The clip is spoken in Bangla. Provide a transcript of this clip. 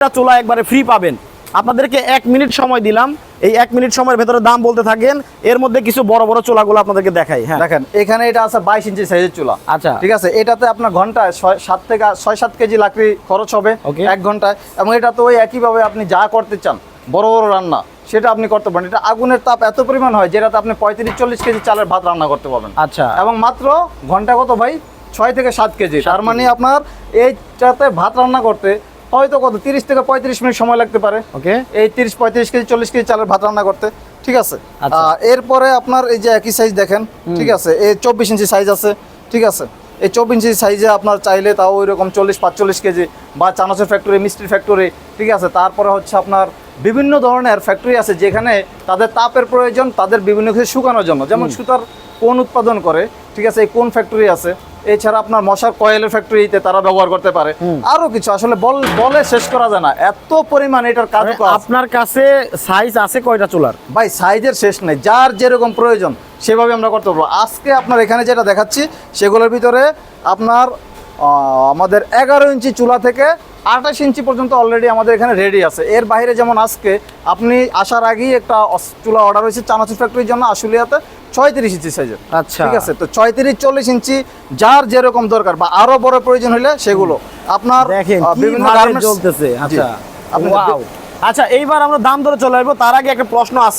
চুলা একবারে ফ্রি পাবেন। আপনাদেরকে এক মিনিট সময় দিলাম। এই এক মিনিট সময়ের ভেতরে দাম বলতে থাকেন। এর মধ্যে কিছু বড় বড় চুলাগুলো আপনাদেরকে দেখাই। হ্যাঁ। দেখেন এখানে এটা আছে বাইশ ইঞ্চি সাইজের চোলা। আচ্ছা। ঠিক আছে? এটাতে আপনার ঘন্টায় ছয় সাত থেকে ছয় সাত কেজি লাকড়ি খরচ হবে. এক ঘন্টায়। এবং এটা তো ওই একইভাবে আপনি যা করতে চান বড় বড় রান্না সেটা আপনি করতে পারেন। এটা আগুনের তাপ এত পরিমাণ হয় যেটাতে আপনি পঁয়ত্রিশ চল্লিশ কেজি চালের ভাত রান্না করতে পারবেন। আচ্ছা। এবং মাত্র ঘণ্টা কত ভাই? ছয় থেকে সাত কেজি। তার মানে আপনার এইটাতে ভাত রান্না করতে হয়তো কত তিরিশ থেকে পঁয়ত্রিশ মিনিট সময় লাগতে পারে। ওকে এই তিরিশ পঁয়ত্রিশ কেজি চল্লিশ কেজি চালের ভাত রান্না করতে ঠিক আছে? আচ্ছা। এরপরে আপনার এই যে একই সাইজ দেখেন ঠিক আছে? এই চব্বিশ ইঞ্চি সাইজ আছে ঠিক আছে? এই চব্বিশ ইঞ্চি সাইজে আপনার চাইলে তাও ওই রকম চল্লিশ পাঁচচল্লিশ কেজি বা চানাচের ফ্যাক্টরি মিষ্টির ফ্যাক্টরি ঠিক আছে? তারপরে হচ্ছে আপনার বিভিন্ন ধরনের ফ্যাক্টরি আছে যেখানে তাদের তাপের প্রয়োজন তাদের বিভিন্ন কিছু শুকানোর জন্য। যেমন সুতার কোন উৎপাদন করে ঠিক আছে কোন ফ্যাক্টরি আছে? এছাড়া আপনার মশার কয়েলের ফ্যাক্টরিতে তারা ব্যবহার করতে পারে। আরও কিছু আসলে বল বলে শেষ করা যায় না। এত পরিমাণ এটার কাজ মানে আপনার কাছে সাইজ আছে কয়টা চুলার? ভাই সাইজের শেষ নেই। যার যেরকম প্রয়োজন সেভাবে আমরা করতে পারব। আজকে আপনার এখানে যেটা দেখাচ্ছি সেগুলোর ভিতরে আপনার আমাদের এগারো ইঞ্চি চুলা থেকে আঠাশ ইঞ্চি পর্যন্ত অলরেডি আমাদের এখানে রেডি আছে। এর বাইরে যেমন আজকে আপনি আসার আগেই একটা চুলা অর্ডার হয়েছে চানাচুর ফ্যাক্টরির জন্য আশুলিয়াতে। ছয়ত্রিশ ইঞ্চি সাইজের আচ্ছা। ঠিক আছে? তো ছয়ত্রিশ চল্লিশ ইঞ্চি যার যেরকম দরকার বা আরও বড় প্রয়োজন হলে সেগুলো। আপনার বিভিন্ন। আচ্ছা। আচ্ছা এইবার আমরা দাম ধরে চলে আসব। তার আগে একটা প্রশ্ন আছে।